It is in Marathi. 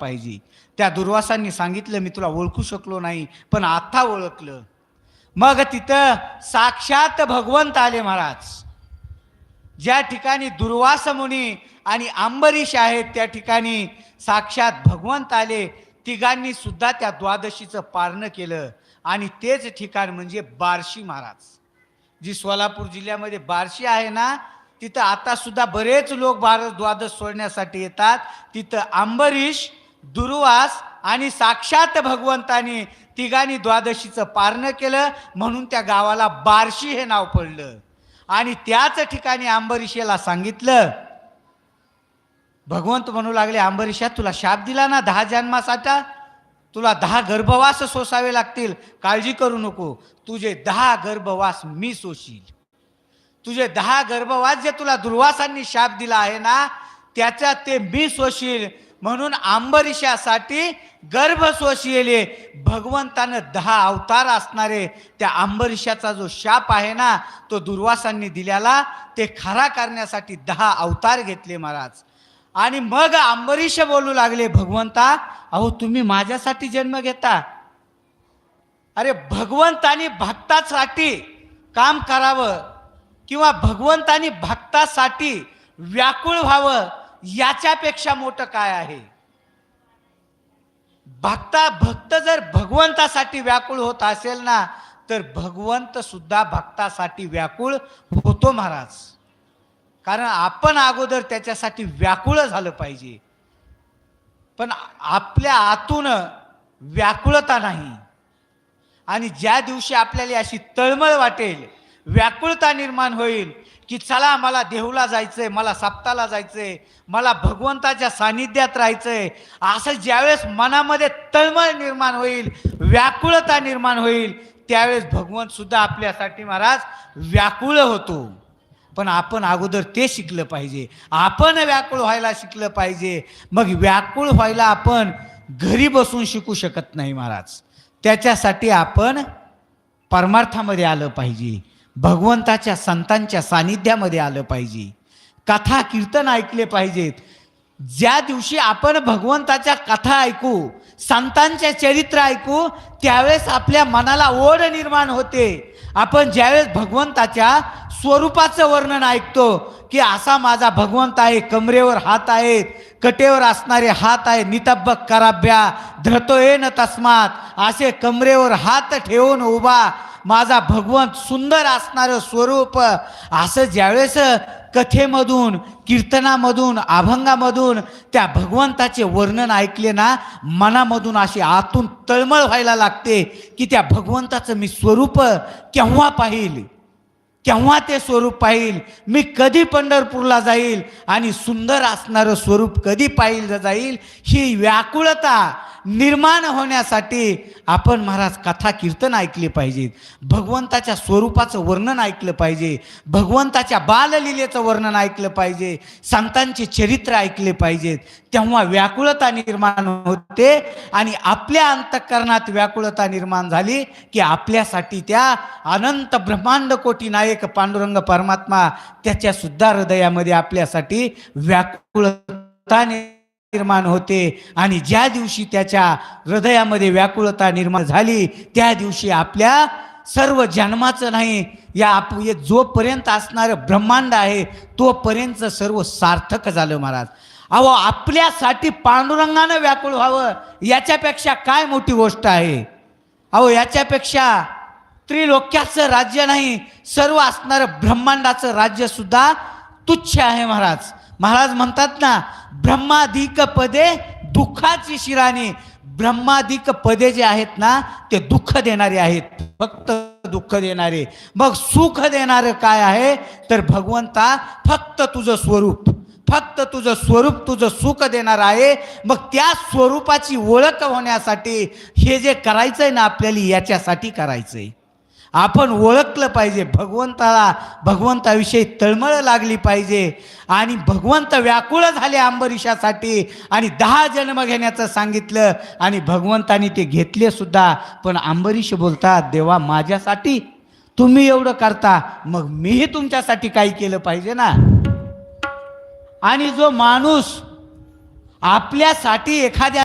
पाहिजे. त्या दुर्वासांनी सांगितलं मी तुला ओळखू शकलो नाही पण आता ओळखलं. मग तिथं साक्षात भगवंत आले महाराज. ज्या ठिकाणी दुर्वास मुनी आणि आंबरीश आहेत त्या ठिकाणी साक्षात भगवंत आले. तिघांनी सुद्धा त्या द्वादशीचं पारणं केलं. आणि तेच ठिकाण म्हणजे बार्शी महाराज. जी सोलापूर जिल्ह्यामध्ये बार्शी आहे ना तिथं आता सुद्धा बरेच लोक भारत द्वादश सोडण्यासाठी येतात. तिथं अंबरीश दुर्वास आणि साक्षात भगवंतानी तिघांनी द्वादशीचं पारणं केलं म्हणून त्या गावाला बार्शी हे नाव पडलं. आणि त्याच ठिकाणी अंबरीशेला सांगितलं भगवंत म्हणू लागले अंबरीशा तुला शाप दिला ना दहा जन्मासाठी? तुला दहा गर्भवास सोसावे लागतील. काळजी करू नको. तुझे दहा गर्भवास मी सोशील. तुझे दहा गर्भवास जे तुला दुर्वासांनी शाप दिला आहे ना त्याच्यात ते मी सोशील. म्हणून आंबरीशासाठी गर्भ सोशिले भगवंतानं दहा अवतार असणारे त्या आंबरीशाचा जो शाप आहे ना तो दुर्वासांनी दिल्याला ते खरा करण्यासाठी दहा अवतार घेतले महाराज. आणि मग अंबरीश बोलू लागले भगवंता अहो तुम्ही माझ्यासाठी जन्म घेता. अरे भगवंतानी भक्तासाठी काम करावं किंवा भगवंतानी भक्तासाठी व्याकुळ व्हावं याच्यापेक्षा मोठं काय आहे? भक्ता भक्त जर भगवंतासाठी व्याकुळ होत असेल ना तर भगवंत सुद्धा भक्तासाठी व्याकुळ होतो महाराज. कारण आपण अगोदर त्याच्यासाठी व्याकुळ झालं पाहिजे. पण आपल्या आतून व्याकुळता नाही. आणि ज्या दिवशी आपल्याला अशी तळमळ वाटेल व्याकुळता निर्माण होईल की चला मला देहूला जायचंय मला सप्ताला जायचंय मला भगवंताच्या सानिध्यात राहायचंय. असं ज्यावेळेस मनामध्ये तळमळ निर्माण होईल व्याकुळता निर्माण होईल त्यावेळेस भगवंत सुद्धा आपल्यासाठी महाराज व्याकुळ होतो. पण आपण अगोदर ते शिकलं पाहिजे. आपण व्याकुळ व्हायला शिकलं पाहिजे. मग व्याकुळ व्हायला आपण घरी बसून शिकू शकत नाही महाराज. त्याच्यासाठी आपण परमार्थामध्ये आलं पाहिजे. भगवंताच्या संतांच्या सानिध्यामध्ये आलं पाहिजे. कथा कीर्तन ऐकले पाहिजेत. ज्या दिवशी आपण भगवंताच्या कथा ऐकू संतांचे चरित्र ऐकू त्यावेळेस आपल्या मनाला ओढ निर्माण होते. आपण ज्यावेळेस भगवंताच्या स्वरूपाचं वर्णन ऐकतो की असा माझा भगवंत आहे कमरेवर हात आहेत कटेवर असणारे हात आहे नितब्ब कराभ्या धरतो न तस्मात असे कमरेवर हात ठेवून उभा माझा भगवंत सुंदर असणारं स्वरूप असं ज्यावेळेस कथेमधून कीर्तनामधून अभंगामधून त्या भगवंताचे वर्णन ऐकले ना मनामधून अशी आतून तळमळ व्हायला लागते की त्या भगवंताचं मी स्वरूप केव्हा पाहिल? केव्हा ते स्वरूप पाहिल? मी कधी पंढरपूरला जाईल? आणि सुंदर असणारं स्वरूप कधी पाहिलं जाईल? ही व्याकुळता निर्माण होण्यासाठी आपण महाराज कथा कीर्तन ऐकले पाहिजेत भगवंताच्या स्वरूपाचं वर्णन ऐकलं पाहिजे. भगवंताच्या बाललीलेचं वर्णन ऐकलं पाहिजे. संतांचे चरित्र ऐकले पाहिजेत तेव्हा व्याकुळता निर्माण होते आणि आपल्या अंतःकरणात व्याकुळता निर्माण झाली की आपल्यासाठी त्या अनंत ब्रह्मांड कोटी नायक पांडुरंग परमात्मा त्याच्या सुद्धा हृदयामध्ये आपल्यासाठी व्याकुळता निर्माण होते आणि ज्या दिवशी त्याच्या हृदयामध्ये व्याकुळता निर्माण झाली त्या दिवशी आपल्या सर्व जन्माचं नाही या आप जोपर्यंत असणारं ब्रह्मांड आहे तोपर्यंतचं सर्व सार्थक झालं महाराज. अहो आपल्यासाठी पांडुरंगानं व्याकुळ व्हावं याच्यापेक्षा काय मोठी गोष्ट आहे? अहो याच्यापेक्षा त्रिलोक्याचं राज्य नाही सर्व असणारं ब्रह्मांडाचं राज्यसुद्धा तुच्छ आहे महाराज. महाराज म्हणतात ना ब्रह्माधिक पदे दुःखाची शिराणी. ब्रह्माधिक पदे जे आहेत ना ते दुःख देणारे आहेत. फक्त दुःख देणारे. मग सुख देणारं काय आहे? तर भगवंता फक्त तुझं स्वरूप. फक्त तुझं स्वरूप तुझं सुख देणार आहे. मग त्या स्वरूपाची ओळख होण्यासाठी हे जे करायचं आहे ना आपल्याला याच्यासाठी करायचं आहे आपण ओळखलं पाहिजे. भगवंताला भगवंताविषयी तळमळ लागली पाहिजे. आणि भगवंत व्याकुळ झाले अंबरीशासाठी आणि दहा जन्म घेण्याचं सांगितलं. आणि भगवंतानी ते घेतले सुद्धा. पण अंबरीश बोलतात देवा माझ्यासाठी तुम्ही एवढं करता. मग मीही तुमच्यासाठी काही केलं पाहिजे ना? आणि जो माणूस आपल्यासाठी एखाद्या